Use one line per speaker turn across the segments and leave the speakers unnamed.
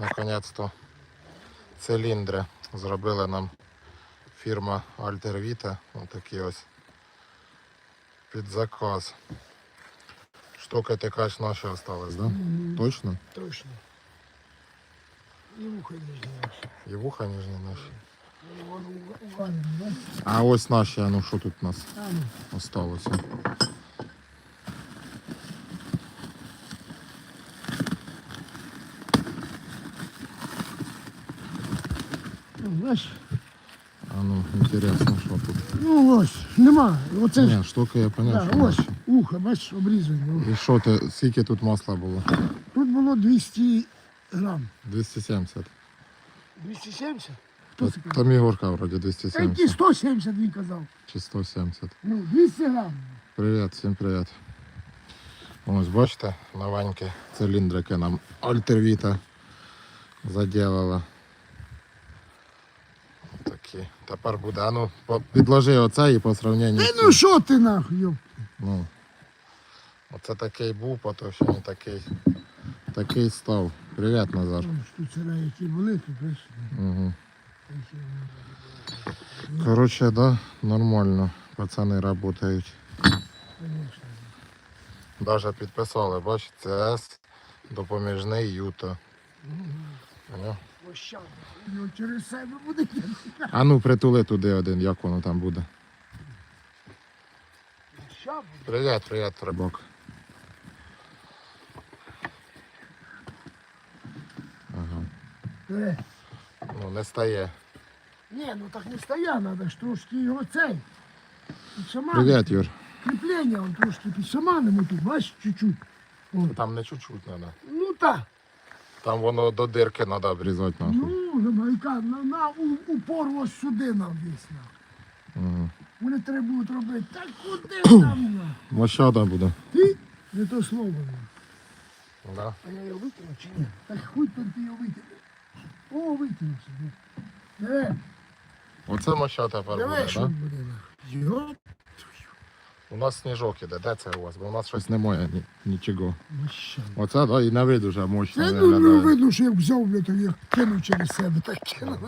наконець-то циліндри зробила нам фірма Vita. Отакі ось під заказ. Штука ти кажеш наші осталась, да? Точно?
Точно. І вухо нижнє наше.
І вуха ніжні наші.
Да?
А ось наші, ну що тут у нас
ну.
осталося?
знаєш,
А ну, інтересно, що тут.
ну ось, нема. Оце ж,
Ні, штука я поняв,
да,
що
ось,
наші.
ухо, бачиш, обрізані.
І що ти, скільки тут масла було?
Тут було 200 грам.
270.
270?
Та-
Хто це казав?
Там Ігорка вроді
Та які
270
170 він казав.
чи 170.
Ну, 200 грам.
Привіт, всім привіт. Ось бачите, новенькі циліндрики нам Альтервіта заділила. Такі. Тепер буде. А ну, по- підложи оце і по сравненню.
Та
з
ну
цим.
що ти нахуй, йоп?
Ну, оце такий був, потім ще не такий. Такий став. Привіт, Назар.
Там штуцера, які були, бачиш.
Угу. Коротше, да, нормально. Пацани працюють.
Конечно.
Даже підписали, бачите, ЦС, допоміжний Юто. Поняв?
Ощадно. Його через себе буде кинути.
А ну притули туди один, як воно там буде.
Ща буде.
Привіт, привіт, рибак. Ага.
Е,
Ну не стає.
Ні, ну так не стоя, треба ж трошки його цей. Підшаманити.
Привіт, Юр.
Кріплення он трошки підшаманимо тут, бачиш, чуть-чуть. О.
Там не чуть-чуть треба.
Ну так.
Там воно до дирки треба обрізати нахуй.
Ну, гамайка, на, на у- упор ось сюди нам десь. На.
Угу.
Вони треба будуть робити. Та куди там?
Мощада буде.
Ти? Не то слово.
Да?
А я його викину чи ні? Так хуй там ти його викинеш. О, викинув собі. Диви,
Оце моща тепер
диви,
буде,
що
так?
буде. Йоп,
У нас сніжок іде, де це у вас? Бо у нас щось немає ні, нічого. Оце, да, і на вид уже мощно
ну, ну
виглядає.
видно, що як взяв, блядь, то як кинув через себе, так кинув.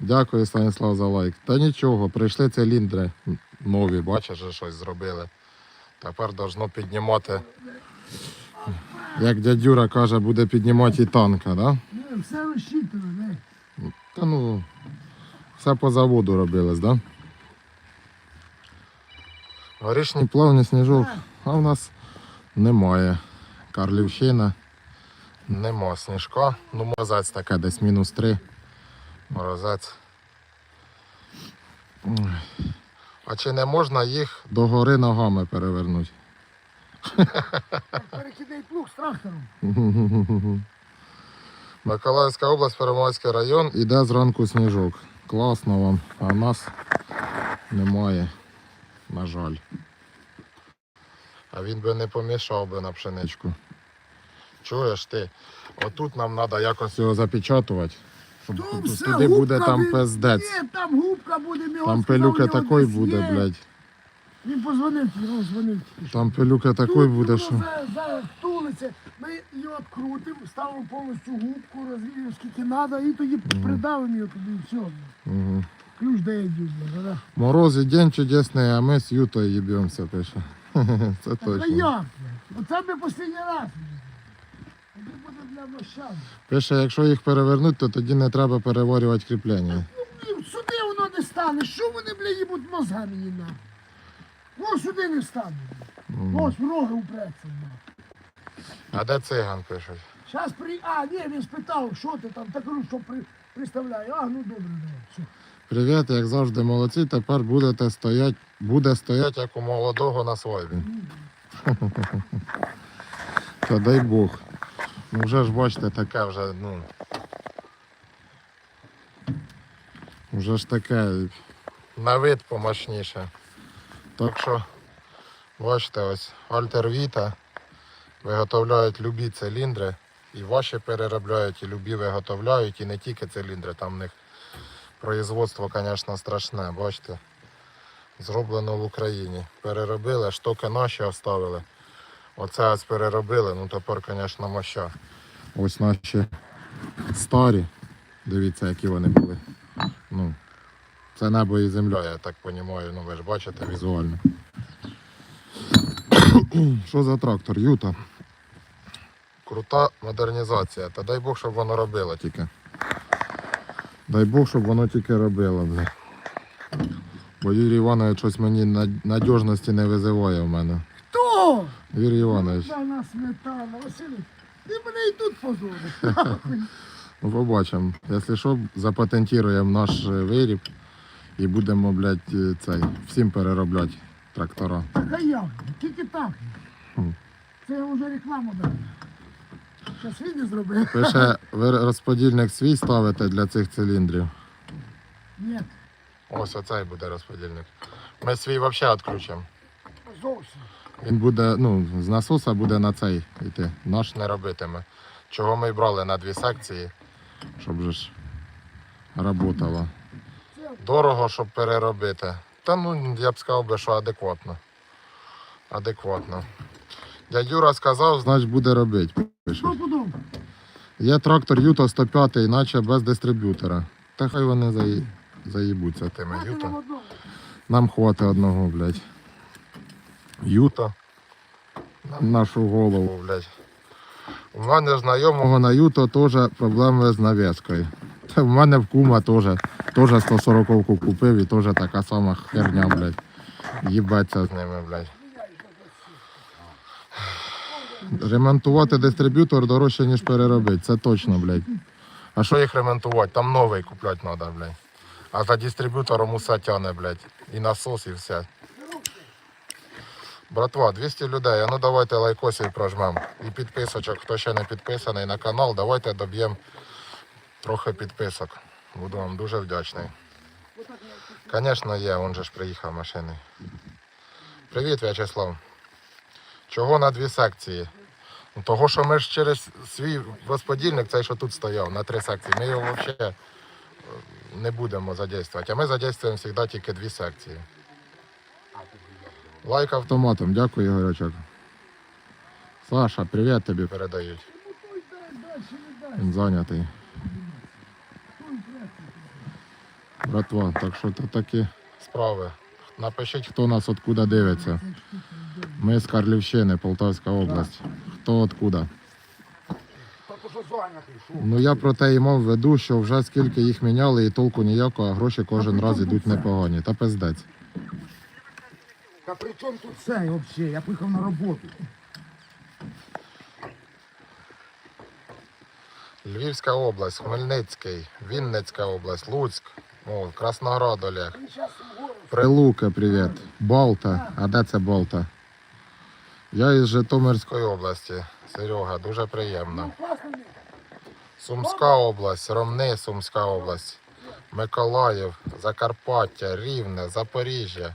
Дякую, Станіслав, за лайк. Та нічого, прийшли циліндри нові, бачиш, що щось зробили. Тепер должно піднімати. Як дядюра каже, буде піднімати і танка, да?
Ні, все розчитано, не.
Та ну, все по заводу робилось, да? Горішній плавний сніжок, а в нас немає. Карлівщина. Нема сніжка. Ну, морозець таке, десь мінус 3. Морозець. А чи не можна їх до гори ногами перевернути?
Перекидай плуг з трактором.
Миколаївська область, Первомайський район, іде зранку сніжок. Класно вам, а в нас немає, на жаль. А він би не помішав би на пшеничку. Чуєш ти? Отут нам треба якось його запечатувати. Щоб ту-
все,
туди буде
губка
там
ви-
пиздець.
Ні, там губка буде, ми
Там пилюка такий
десь
буде,
є.
блядь.
Він позвонив, його дзвонив.
Там пилюка такий буде, що.
за- Зараз втулиться, ми його відкрутимо, ставимо повністю губку, розвіємо скільки треба, і тоді придавимо його туди і все.
Угу.
Ключ дає дюбля, да?
Мороз день чудесний, а ми з Ютою їбемося, пише. Це
Так, а
точно.
як? блядь? Оце ми останній раз. блядь. Буде для мощан.
Пише, якщо їх перевернути, то тоді не треба переварювати кріплення.
Ну, блін, сюди воно не стане. Що вони, бля, їбуть мозга мені на? Ось сюди не стане. Ось в роги упреться. на.
А де циган пишуть?
Зараз при... А, ні, він спитав, що ти там, так кажу, що при... представляю. А, ну добре, давай. Все.
Привіт, як завжди, молодці. Тепер будете стоять, буде стоять як у молодого на свадьбі. Та дай Бог. Ну вже ж бачите, таке вже, ну. Вже ж таке на вид помощніше. Так що, бачите, ось Альтер Віта виготовляють любі циліндри. І ваші переробляють, і любі виготовляють, і не тільки циліндри, там в них производство, звісно, страшне, бачите. Зроблено в Україні. Переробили, штуки наші оставили. Оце ось переробили, ну тепер, звісно, моща. Ось наші старі. Дивіться, які вони були. Ну, це небо і земля, я так розумію, ну ви ж бачите візуально. Що за трактор? Юта. Крута модернізація. Та дай Бог, щоб воно робило тільки. Дай Бог, щоб воно тільки робило, бля. Бо Юрій Іванович щось мені надіжності не визиває в мене.
Хто?
Юрій Іванович,
Сметана, сметана, Василь, ти мене і тут позориш.
Ну побачимо. Якщо що, запатентуємо наш е, виріб і будемо, блядь, е, цей, всім переробляти трактора.
Так а як? Тільки так.
Хм.
Це я вже рекламу дав. Щас відео зробив.
Пише, ви розподільник свій ставите для цих циліндрів.
Ні,
Ось оцей буде розподільник. Ми свій взагалі відключимо.
зовсім.
Він буде, ну, з насоса буде на цей йти. Наш не робитиме. Чого ми й брали на дві секції, щоб же ж.
Це
Дорого, щоб переробити. Та ну, я б сказав би, що адекватно. Адекватно. Дядь Юра сказав, значить буде робити. Пише. Є трактор Юто 105, іначе без дистриб'ютора. Та хай вони заї... заїбуться тими Юто.
нам
хватить одного, блядь. Юта. На нашу голову, блядь. У мене знайомого на Юто теж проблеми з навіскою. Та в мене в кума теж, теж 140-ку купив і теж така сама херня, блядь. Їбаться з ними, блядь. Ремонтувати дистриб'ютор дорожче, ніж переробити, це точно, блядь. А що їх ремонтувати? Там новий купляти треба, блядь. А за дистриб'ютором усе тяне, блядь. І насос, і все. Братва, 200 людей, а ну давайте лайкосів прожмем. І підписочок, хто ще не підписаний на канал, давайте доб'ємо трохи підписок. Буду вам дуже вдячний. Звісно, є, він же ж приїхав машиною. Привіт, В'ячеслав. Чого на дві секції? Ну, Того, що ми ж через свій розподільник, цей, що тут стояв, на три секції, ми його взагалі не будемо задействувати. А ми задействуємо завжди тільки дві секції. Лайк автоматом, дякую, Ігорячок. Саша, привіт тобі передають. Він зайнятий. Братва, так що то такі справи. Напишіть, хто нас откуда дивиться. Ми з Карлівщини, Полтавська область. Хто откуда? Ну я про те і мав в виду, що вже скільки їх міняли і толку ніякого, а гроші кожен раз йдуть непогані. Та пиздець.
Та при чому тут це взагалі? Я поїхав на роботу.
Львівська область, Хмельницький, Вінницька область, Луцьк, о, Красноград Олег. Прилука, привіт. Балта. А де це Балта? Я із Житомирської області. Серега, дуже приємно.
Ну.
Сумська область, Ромни, Сумська область, Миколаїв, Закарпаття, Рівне, Запоріжжя,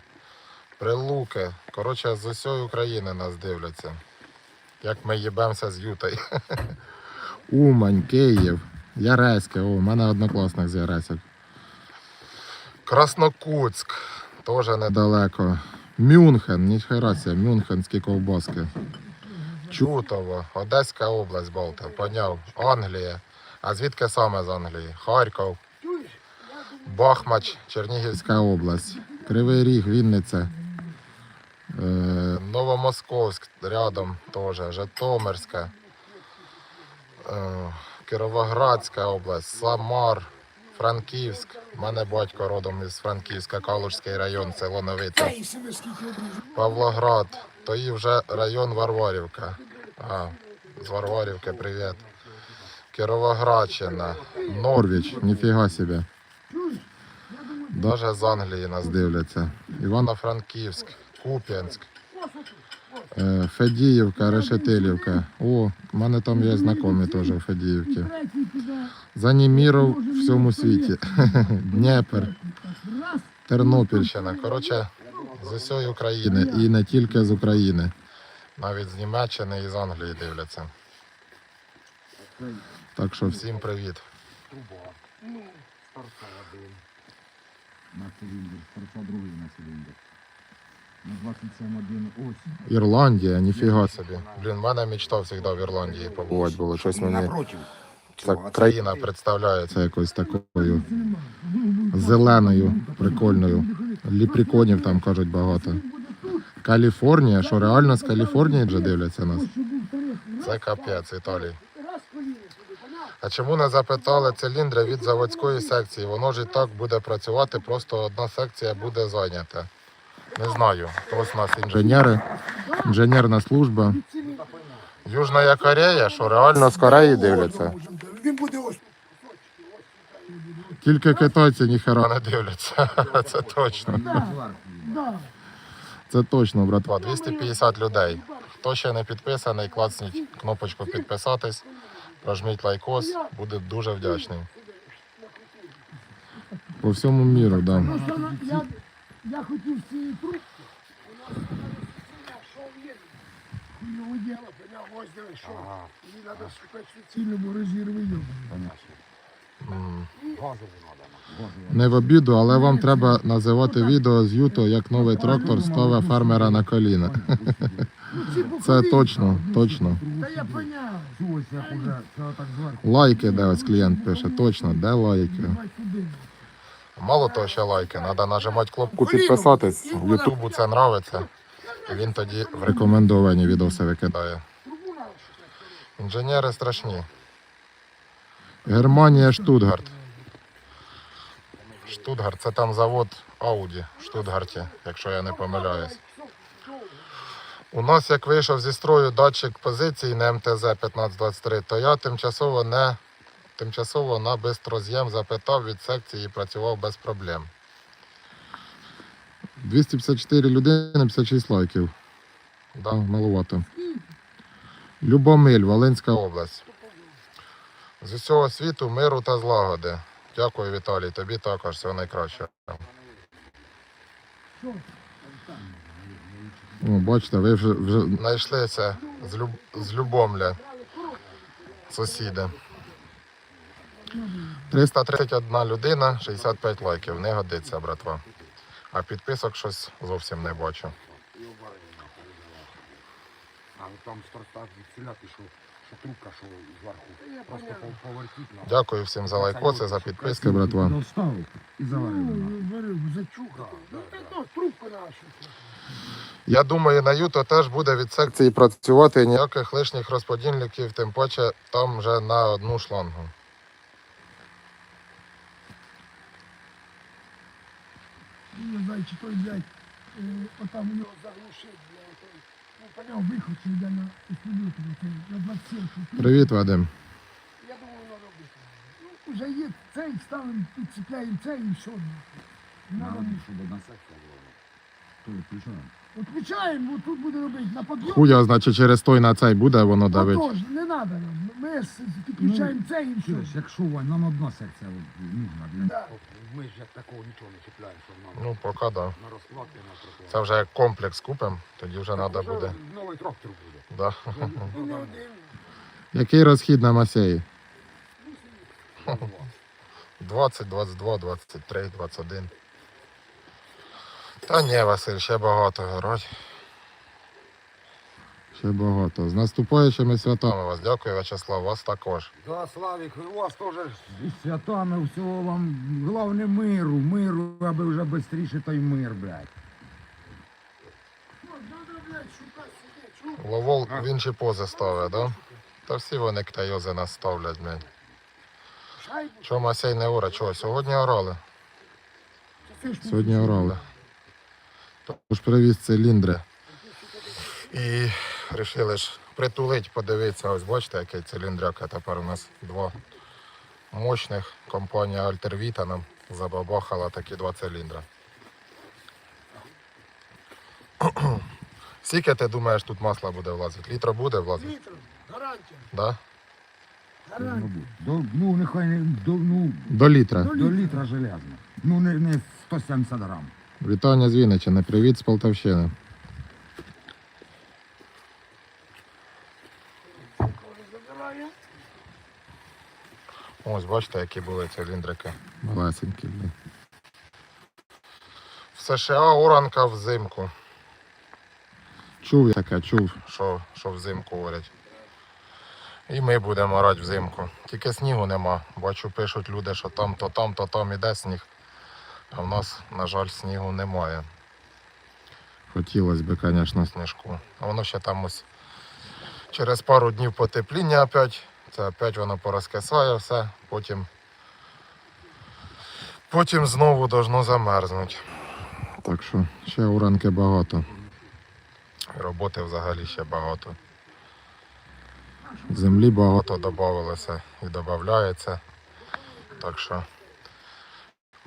Прилуки. Коротше, з усієї України нас дивляться. Як ми їбемося з Ютою. Умань, Київ, Яреське, о, у мене однокласник з Яреська. Краснокутськ, теж недалеко. Мюнхен, ніхера Мюнхенські ковбаски. Чутово, Одеська область, Балта, поняв, Англія. А звідки саме з Англії? Харків, Бахмач, Чернігівська область, Кривий Ріг, Вінниця, е, Новомосковськ рядом теж, Житомирська, е, Кіровоградська область, Самар, Франківськ. У мене батько родом із Франківська, Калужський район, село Новиця.
Обрізав.
Павлоград, то і вже район Варварівка. А, з Варварівки привіт. Кіровоградщина, Норвіч, ніфіга собі. Даже з Англії нас дивляться. Івано-Франківськ, Куп'янськ, Федіївка, Решетилівка. О, у мене там є знайомі теж у Федіївці. Заніміров в всьому світі. Дніпр, Тернопільщина. Коротше, з усієї України і не тільки з України. Навіть з Німеччини і з Англії дивляться. Так що всім привіт.
Старца один. На циліндр. Старца другий на циліндр. На 27 один ось.
Ірландія, ніфіга собі. Блін, в мене мечта завжди в Ірландії побувати було. Щось мені. Ця країна представляється якось такою зеленою, прикольною. Ліпріконів там кажуть багато. Каліфорнія, що реально з Каліфорнії вже дивляться нас. Це капець, Віталій. А чому не запитали циліндри від заводської секції? Воно ж і так буде працювати, просто одна секція буде зайнята. Не знаю. Ось у нас інженери, інженерна служба. Южна Корея, що реально з Кореї дивляться.
Він буде ось.
Тільки китайці ніхера не дивляться. Це точно. Це точно, братва. 250 людей. Хто ще не підписаний, клацніть кнопочку підписатись, прожміть лайкос, буде дуже вдячний. По всьому міру, да.
Я, хотів з цієї трубки. У нас що є. Хуйове діло, поняв, ось диви, що. Мені треба шукати суцільно, бо розірви його.
М.
Газову треба. Газову.
Не в обіду, але вам треба називати відео з Юто, як новий трактор ставить фермера на коліна. Це точно, точно.
Та я поняв.
Ось як уже, це так зверху.
Лайки, де ось клієнт пише, точно, де лайки.
Давай сюди.
Мало того, що лайки, треба нажимати кнопку підписатись. Ютубу це нравиться. І він тоді в рекомендовані відоси викидає. Інженери страшні. Германія, Штутгарт. Штутгарт це там завод Ауді в Штутгарті, якщо я не помиляюсь. У нас, як вийшов зі строю датчик позиції на МТЗ 1523, то я тимчасово не тимчасово на бистроз'єм запитав від секції і працював без проблем. 254 людини, 56 лайків. Да, маловато. Любомиль, Волинська область. З усього світу миру та злагоди. Дякую, Віталій. Тобі також всього найкращого. О, бачите, ви вже, вже знайшлися з, Люб... з Любомля. Сусіди. 331 людина, 65 лайків. Не годиться, братва. А підписок щось зовсім не бачу.
Там старстат від пішов, трубка, що зверху. Просто повертіть на.
Дякую всім за лайкоси, за підписки, братва.
І.
Я думаю, на Юто теж буде від секції працювати ніяких лишніх розподільників, тим паче там вже на одну шлангу.
Не знаю, чи той, блядь, е, отам у нього заглушить, блядь, той. Ну, поняв, виход, що йде на дистриб'ютор, на 27
Привіт, Вадим.
Я думаю, воно робити. Ну, вже є цей, ставимо, підцепляємо цей і все.
На
Надо
щоб одна секція була. То відключаємо.
Відключаємо, бо тут буде робити на підйом.
Хуя, значить, через той на цей буде воно давить.
Отож, не треба нам. Ми с- підключаємо цей і
Чуєш,
все.
якщо Вань, нам одна секція от, нужна для
Да.
Ми ж як такого нічого не чіпляємо, щоб нам
Ну, поки да.
на розкладки на прикладі.
Це вже як комплекс купимо, тоді вже треба буде.
Новий трактор буде.
Да.
Ну, не один.
Який розхід на Масеї? 20, 22, 23, 21. Та ні, Василь, ще багато городь. Ще багато. З наступаючими святами вас. Дякую, Вячеслав, вас також.
Да, Славік, у вас теж з святами всього вам головне миру, миру, аби вже швидше той мир, блядь.
Ловол в інші пози ставить, да? Та всі вони ктайози нас ставлять, блядь. Чого Масей не ора? Чого? Сьогодні орали. Сьогодні орали. Тож привіз циліндри. І вирішили ж притулить, подивитися. Ось бачите, який циліндряк. Тепер у нас два мощних. Компанія Альтервіта нам забабахала такі два циліндри. Скільки ти думаєш, тут масла буде влазити? Літра буде влазити?
Літр. Гарантія.
Да?
Гарантія.
До, ну, нехай не до, ну,
До літра.
до літра железно. Ну, не, не 170 грам.
Вітання з Вінниччини. Привіт з Полтавщини. Ось бачите, які були циліндрики. Малесенькі. В США оранка взимку. Чув я таке, чув, що, що взимку говорять. І ми будемо орати взимку. Тільки снігу нема. Бачу, пишуть люди, що там, то там, то там іде сніг. А в нас, на жаль, снігу немає. Хотілося б, звісно, сніжку. А воно ще там ось через пару днів потепління опять. Це опять воно порозкисає все, потім. Потім знову должно замерзнути. Так що ще уранки багато. Роботи взагалі ще багато. Землі багато додавалося і додається. Так що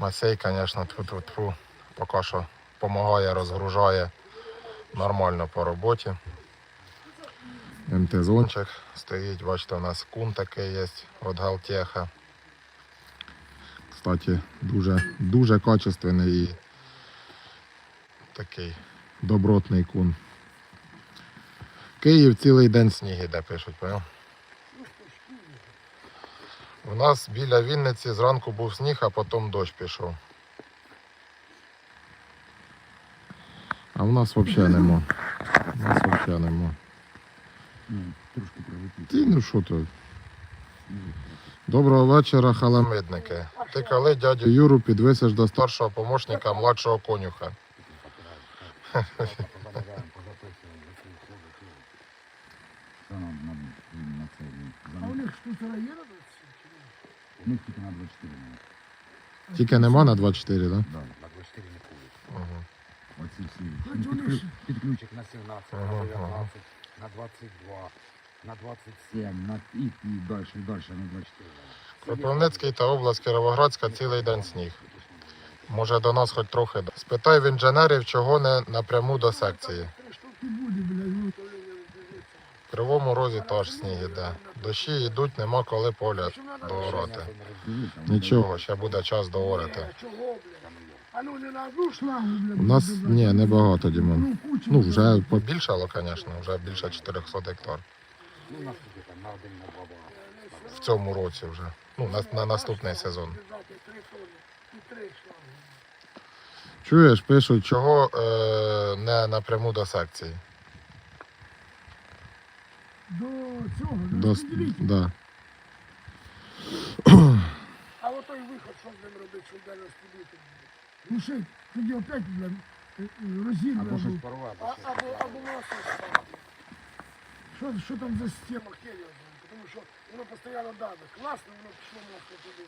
Масей, звісно, тьфу-тьфу-тьфу, поки що допомагає, розгружає нормально по роботі. МТ-зончик стоїть, бачите, у нас кун такий є від Галтеха. Кстати, дуже, дуже качественний і такий добротний кун. Київ цілий день сніг іде, пишуть, поняв? У нас біля Вінниці зранку був сніг, а потім дощ пішов. А в нас взагалі нема. У нас взагалі нема.
Ну, трошки.
Ти ну що то? Доброго вечора, халамидники. Ти коли дядю Юру підвисиш до старшого помощника младшого конюха?
Що нам на, на це?
А у них штуцера є на 27?
У них тільки на 24 немає.
Тільки нема на 24, так? Да?
Да.
На 24 не кулить.
Угу.
Оці всі. Ну, Підключ
Ключик на 17,
Ага,
на
ага.
19, на 22, на 27.
на і, і далі, і далі, на 24.
Кропивницький та область Кіровоградська цілий день сніг. Може до нас хоч трохи. Спитай в інженерів, чого не напряму до секції.
Три штуки буде, блядь, ну то він
В Кривому розі теж сніг іде. Дощі йдуть, нема коли поля доорати. Нічого, ще буде час доорати.
Не.
У нас ні,
блядь.
небагато, Дімон.
Ну,
вже побільшало, звісно, вже більше 400 гектар.
Багато.
В цьому році вже. Ну, на, на наступний сезон. Чуєш, пишуть, чого е, не напряму до секції.
До цього, до,
До,
розподілителя.
да.
А от той виход, що з ним робити, щоб далі розподілити? Ну що, тоді опять, е, е,
Або щось
або,
порвати.
а- або, або насос ставити. Що, що там за система хер? Тому що воно постійно давить. Класно, воно пішло масло туди.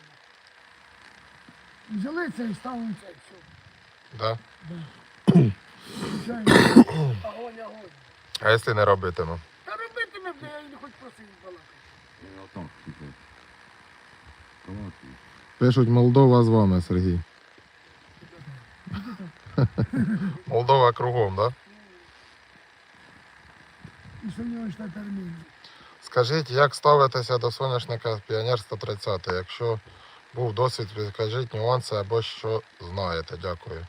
Взяли це і ставили це, і все.
Да?
Огонь, огонь.
А якщо не робитиму?
Робитиме, бля, я не хоч просив балакати.
Пишуть Молдова з вами, Сергій. Молдова кругом, так? Да?
І.
Скажіть, як ставитеся до соняшника Піонер 130? Якщо був досвід, підкажіть нюанси або що знаєте. Дякую.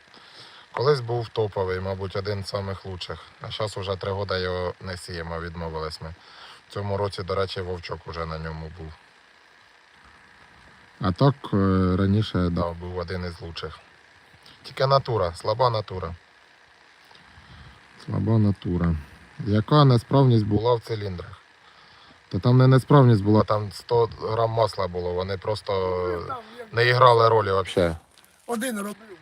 Колись був топовий, мабуть, один з самих лучших. А зараз вже три роки його не сіємо, відмовились ми. В цьому році, до речі, вовчок уже на ньому був. А так е, раніше да, був один із лучших. Тільки натура, слаба натура. Слаба натура. Яка несправність була в циліндрах? Та там не несправність була, там 100 грам масла було, вони просто не грали ролі взагалі.
Один робив.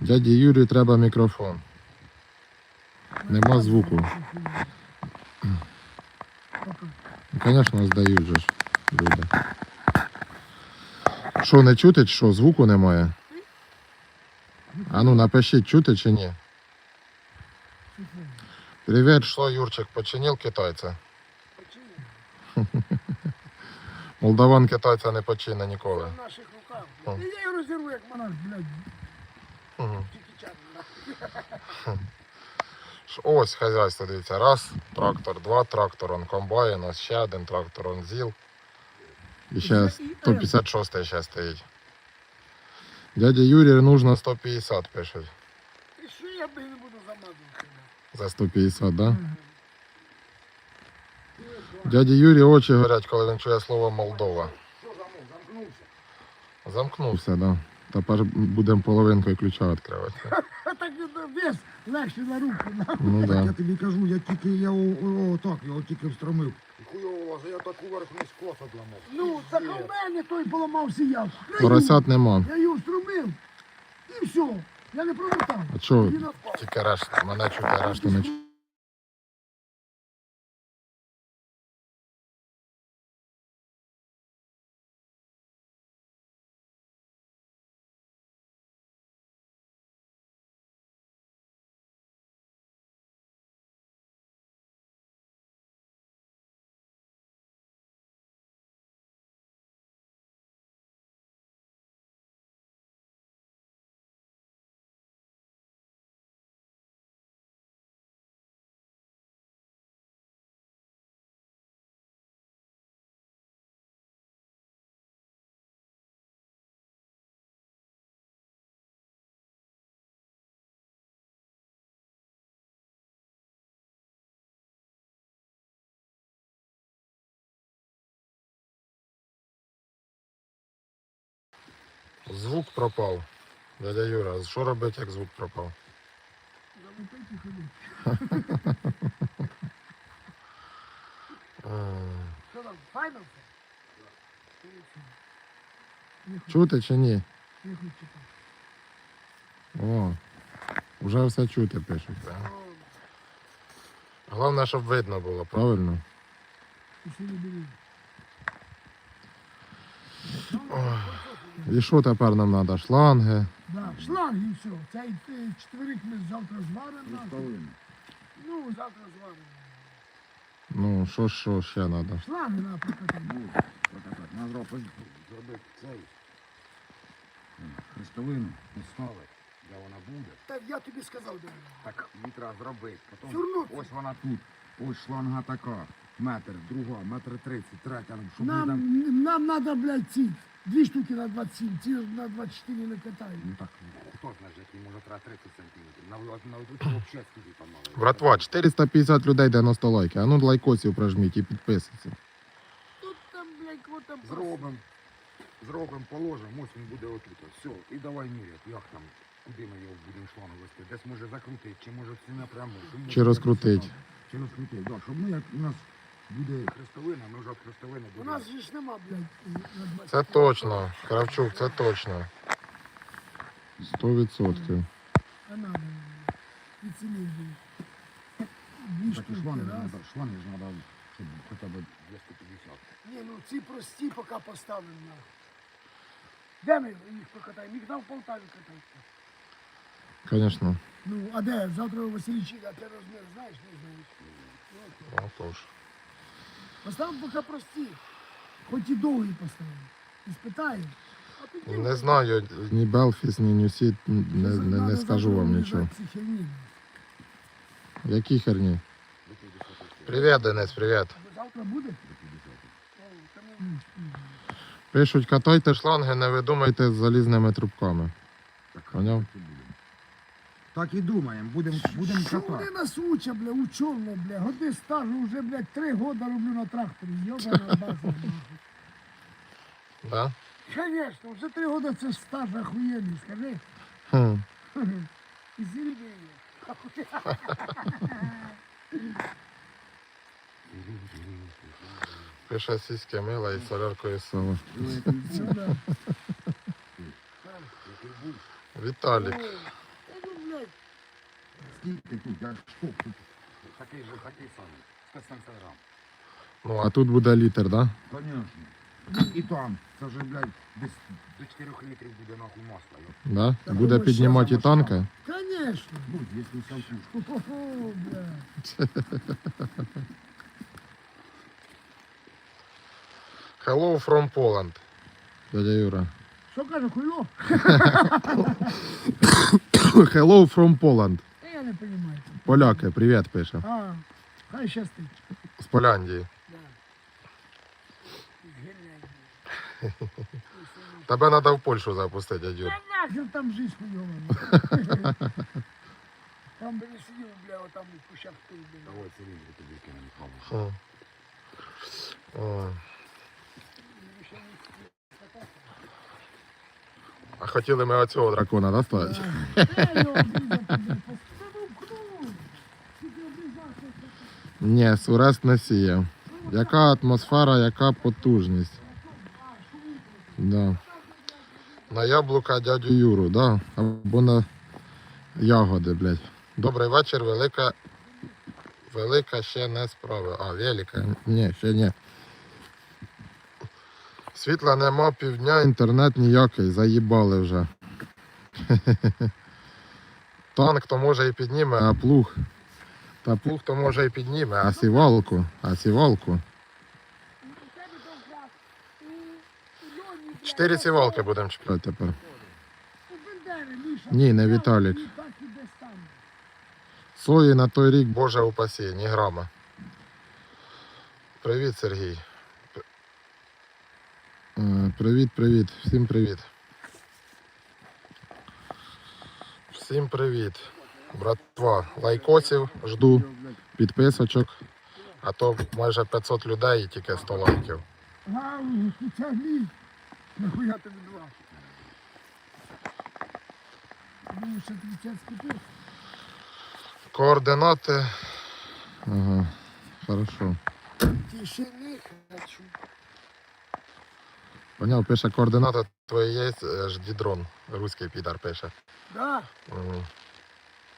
Дяді Юрію треба мікрофон. Нема звуку. Звісно, здають же ж люди. Що, не чути, що? Звуку немає? А ну напишіть, чути чи ні? Привіт, що Юрчик, починив китайця? Молдаван китайця не почине ніколи.
В наших руках.
О.
І я її розірву, як монах, блядь,
Мгм.
тільки чат. нахуй.
Ш- Ось хазяйство, дивіться. Раз трактор, два трактор, он комбайн, ось ще один трактор, он ЗІЛ. І ще 156 ще стоїть. Дядя Юрій нужно 150 пишуть.
І що я би не буду замазувати?
За 150, да? Дяді Юрій очі горять, коли він чує слово Молдова.
Замкнувся.
Замкнувся, да. Тепер будемо половинкою ключа відкривати.
Так ну, вес легше на руку.
Ну
Так я тобі кажу, я тільки я о, о, так, його тільки встромив.
Хуйово я таку верхню склад одламав.
Ну, так у мене той поламався я.
Поросят нема.
Я його струмив. І все. Я не промотав.
А чого? Тільки решта. Мене чути, а решту не чути. Звук пропав. Дядя Юра, що робити, як звук пропав?
Залупить ходить. Що там, файно все?
Чути чи ні? О, вже все чути пишуть. так? Головне, щоб видно було, правильно?
Бери.
І що тепер нам треба? Шланги.
Да, шланг і все. Цей четверик ми завтра зваримо. Ну, завтра зваримо.
Ну, що, що ще треба?
Шланги на прикатати.
Ну, на зробити зробити цей. м, Хрестовину поставити, де вона буде.
Так я тобі сказав, де вона.
Так її треба зробити. Потім
Сюрнути.
ось вона тут, ось шланга така. Метр, друга, метр тридцять, третя, щоб
Нам,
там.
нам надо, блядь, ці. Дві штуки на 27, ці на 24 не катаю.
Ну так,
Хто знає, який може треба 30 сантиметрів. На, на, на взагалі скільки там мало.
Братва, 450 людей 90 лайки. А ну лайкосів прожміть і підписуйтесь.
Тут там, блядь, вот там.
Зробимо, зробимо, положимо, ось він буде отут. Все, і давай міряти, як там, куди ми його будемо шлангу вести. Десь може закрутити, чи може всі напряму.
Чи розкрутить.
чи розкрутити, да, щоб ми як у нас буде.
Хрестовина, ми вже від хрестовини
У
будемо.
нас же ж нема, блядь, на 20.
Це точно. Кравчук, це точно. 100%.
А надо. І ціни. Дві
Так і
штуки,
ж
раз.
треба, шланги ж треба, щоб хоча б
250.
Ні, ну ці прості поки поставимо на. Де ми їх покатаємо? Їх там в Полтаві катаються.
Звісно.
Ну, а де? Завтра у а ти розмір знаєш, не знаєш. Ну, окей.
Отож.
Поставимо поки прості. Хоч і довгі поставимо. І. А тоді
Не знаю, ні Белфіс, ні Нюсіт, не, не, не скажу вам нічого. Які херні? Привіт, Денис, привіт.
Завтра буде?
Пишуть, катайте шланги, не видумайте з залізними трубками. Поняв?
Так і думаємо, будемо будем
Що вони
катати.
нас учать, бля, учено, бля. Годи стажу вже, блядь, три года роблю на тракторі. Йобана база.
Да?
Конечно, вже три года це ж стаж охуєнний, скажи.
Хм.
І зірки є.
Пише сіське мила і соляркою сало.
Сюди.
Віталік.
Скільки тут, як штук тут.
Такий же, такий самий. 170 грам.
Ну, а тут буде літр, да?
Конечно. І там, це вже, блядь, десь
До 4 літрів буде нахуй масла. йо.
Да?
Так
Буде
воно
піднімати
що
і
за
танка.
Конечно.
будь, якщо сам
Хо-хо, блядь.
Hello from Poland. Дядя Юра.
Що каже, хуйло?
Hello from Poland.
Та я не розумію.
Поляки, привіт, пише.
А, хай щастить.
З Поляндії.
Да. Геляй.
Тебе треба в Польщу запустити, дядь Юр.
Та нахер там жизнь хуйова. Там би не сидів, бля, отам у кущах той, бля.
Давай циліндри тобі кинемо Павло.
Хм. О. А хотіли ми оцього дракона достати.
Де
Ні, Сурест не сіяв. Яка атмосфера, яка потужність. Да. На яблука дядю Юру, да? Або на ягоди, блядь. Добрий вечір, велика. Велика ще не справа. А, велика. Ні, ще ні. Світла нема півдня, інтернет ніякий, заїбали вже. Танк то може і підніме, а плуг. Та плуг то може і підніме, а сівалку, а сівалку. Чотири сівалки будемо чіпляти тепер. Ні, не Віталік. Сої на той рік, Боже упасі, ні грама. Привіт, Сергій. Е, Привіт, привіт, всім привіт. Всім привіт. Братва, лайкосів жду, підписочок, а то майже 500 людей і тільки 100 лайків.
Це мій. Нахуя тобі два? Думаю, що тобі час купив?
Координати. Ага, хорошо.
Тишини хочу.
Поняв, пише координати твої є, е, жді дрон. Руський підар пише.
Да,
Угу,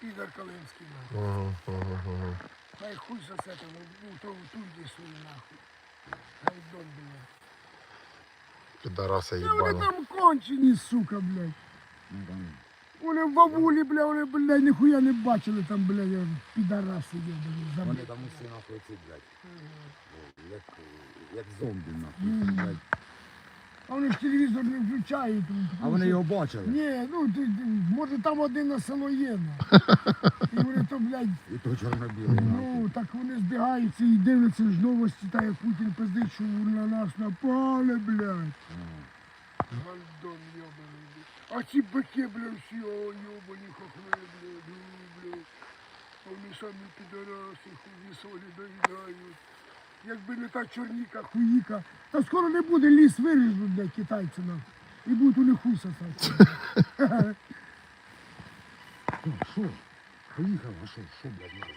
Ігор Калинський. да.
угу, угу, угу.
Хай хуй со с этого, ну, то тут где свою нахуй. Хай дом, блядь.
Підараси
Да вони там кончені, сука, блядь.
Ну,
Вони в бабулі, бля, вони, блядь, ніхуя не бачили там, блядь, підараси, блядь,
Вони
заб...
там усі нахуй ці, блядь. Як, як зомбі нахуй. блядь.
А вони ж телевізор не включають. тому
А вони
що-
його бачили.
Ні, ну, ти, ти, може там один на село є, ну. І вони то, блядь,
І то чорно-білий
ну, так вони збігаються і дивляться ж новості, та як Путін пиздить, що на нас напали, блядь. Гальдон йобаний, блядь. А ці бики, блядь, всі, о, йобані хохли, блядь, ну, блядь. Вони самі підараси, хуї солі доїдають. Якби не та чорніка, хуїка. Та скоро не буде ліс виріжуть, для китайці нам. І будуть у них сосати.
Що? Поїхав, а що? Що, блядь?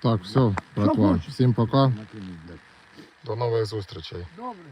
Так, все, братва.
хочеш?
Всім пока.
Накинуть, блядь.
До нових зустрічей.
Добре.